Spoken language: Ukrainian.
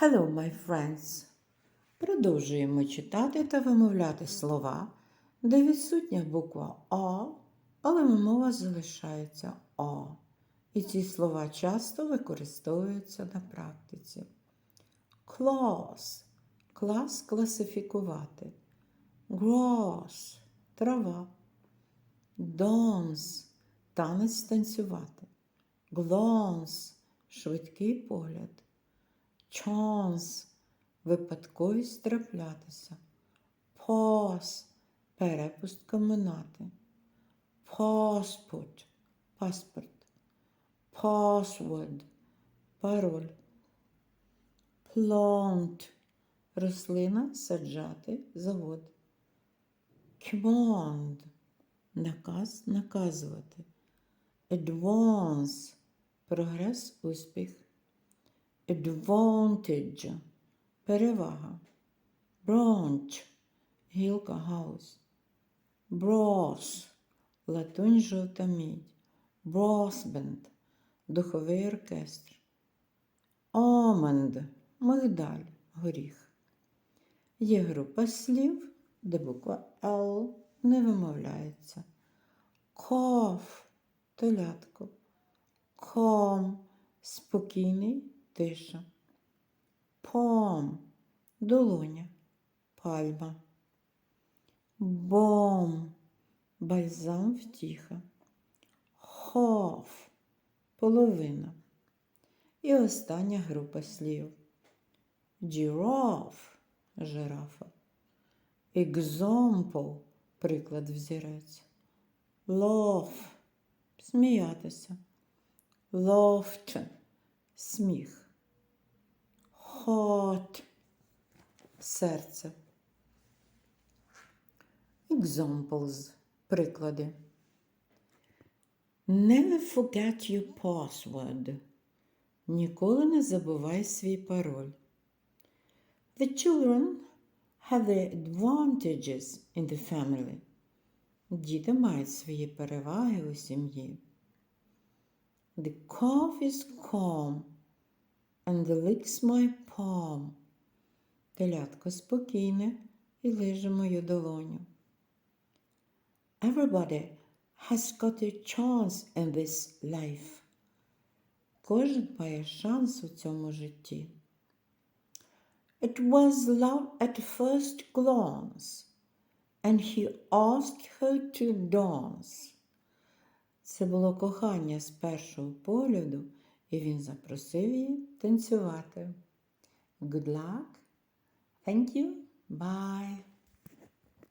Hello, my friends! Продовжуємо читати та вимовляти слова, де відсутня буква О, але вимова залишається О. І ці слова часто використовуються на практиці. Class – клас класифікувати. Gross – трава. Dance – танець танцювати. Glance – швидкий погляд. Chance – випадковість траплятися. Pause – перепустка минати. Passport – паспорт. Password – пароль. Plant – рослина, саджати, завод. Command – наказ, наказувати. Advance – прогрес, успіх. Advantage – перевага. Branch – гілка гаус. Brass – латунь жовта мідь. Brass band – духовий оркестр. Almond – мигдаль, горіх. Є група слів, де буква L не вимовляється. Cough – телятко. Calm – спокійний, тиша. Palm – долоня, пальма. Бом – бальзам втіха. Half – половина. І остання група слів. Giraffe – жирафа. Example – приклад взірець. Laugh – сміятися. Laughed – сміх. Heart – серце. Examples – приклади. Never forget your password. Ніколи не забувай свій пароль. The children have their advantages in the family. Діти мають свої переваги у сім'ї. The calf is calm and licks my palm. Телятко спокійне і лиже мою долоню. Everybody has got a chance in this life. Кожен має шанс у цьому житті. It was love at first glance, and he asked her to dance. Це було кохання з першого погляду, і він запросив її танцювати. Good luck. Thank you. Bye.